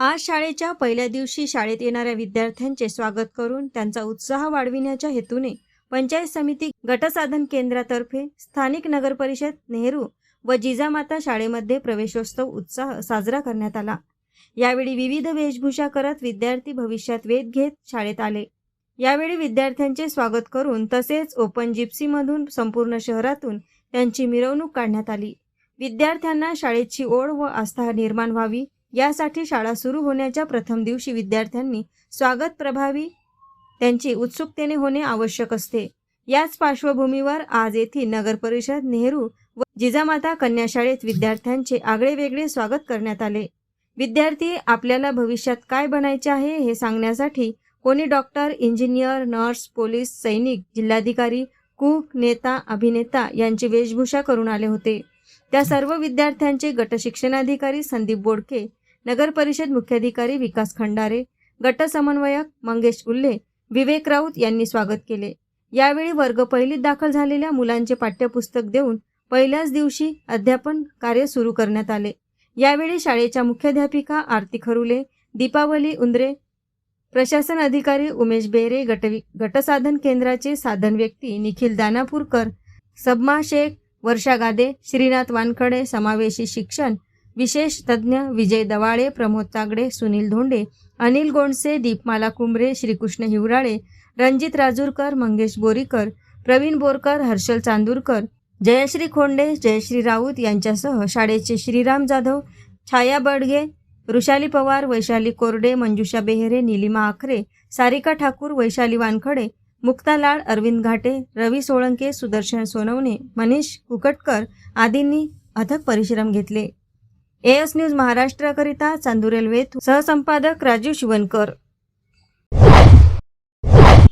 आज शाळेच्या पहिल्या दिवशी शाळेत येणाऱ्या विद्यार्थ्यांचे स्वागत करून त्यांचा उत्साह वाढविण्याच्या हेतूने पंचायत समिती गटसाधन केंद्रातर्फे स्थानिक नगरपरिषद नेहरू व जिजामाता शाळेमध्ये प्रवेशोत्सव उत्साह साजरा करण्यात आला. यावेळी विविध वेशभूषा करत विद्यार्थी भविष्यात वेध घेत शाळेत आले. यावेळी विद्यार्थ्यांचे स्वागत करून तसेच ओपन जिप्सीमधून संपूर्ण शहरातून त्यांची मिरवणूक काढण्यात आली. विद्यार्थ्यांना शाळेची ओढ व आस्था निर्माण व्हावी यासाठी शाळा सुरू होण्याच्या प्रथम दिवशी विद्यार्थ्यांनी स्वागत प्रभावी त्यांची उत्सुकतेने होणे आवश्यक असते. याच पार्श्वभूमीवर आज येथील नगर परिषद नेहरू व जिजामाता कन्या शाळेत विद्यार्थ्यांचे आगळे वेगळे स्वागत करण्यात आले. विद्यार्थी आपल्याला भविष्यात काय बनायचे आहे हे सांगण्यासाठी कोणी डॉक्टर इंजिनियर नर्स पोलीस सैनिक जिल्हाधिकारी कुक नेता अभिनेता यांची वेशभूषा करून आले होते. त्या सर्व विद्यार्थ्यांचे गट शिक्षणाधिकारी संदीप बोडके नगर परिषद मुख्याधिकारी विकास खंडारे गट समन्वयक मंगेश उल्ले विवेक राऊत यांनी स्वागत केले. यावेळी वर्ग पहिलीत दाखल झालेल्या मुलांचे पाठ्यपुस्तक देऊन पहिल्याच दिवशी अध्यापन कार्य सुरू करण्यात आले. यावेळी शाळेच्या मुख्याध्यापिका आरती खरुले दीपावली उंद्रे प्रशासन अधिकारी उमेश बेरे गट गटसाधन केंद्राचे साधन व्यक्ती निखिल दानापूरकर सबमा शेख वर्षा गादे श्रीनाथ वानखडे समावेशी शिक्षण विशेष तज्ज्ञ विजय दवाळे प्रमोद तागडे सुनील धोंडे अनिल गोंडसे दीपमाला कुंभरे श्रीकृष्ण हिवराळे रणजित राजूरकर मंगेश बोरीकर प्रवीण बोरकर हर्षल चांदूरकर जयश्री खोंडे जयश्री राऊत यांच्यासह शाळेचे श्रीराम जाधव छाया बडगे वृषाली पवार वैशाली कोरडे मंजुषा बेहेरे निलिमा आखरे सारिका ठाकूर वैशाली वानखडे मुक्ता लाड अरविंद घाटे रवी सोळंके सुदर्शन सोनवणे मनीष कुकटकर आदींनी अथक परिश्रम घेतले. एएस न्यूज महाराष्ट्राकरिता चांदुरेल वेथ सहसंपादक राजीव शिवनकर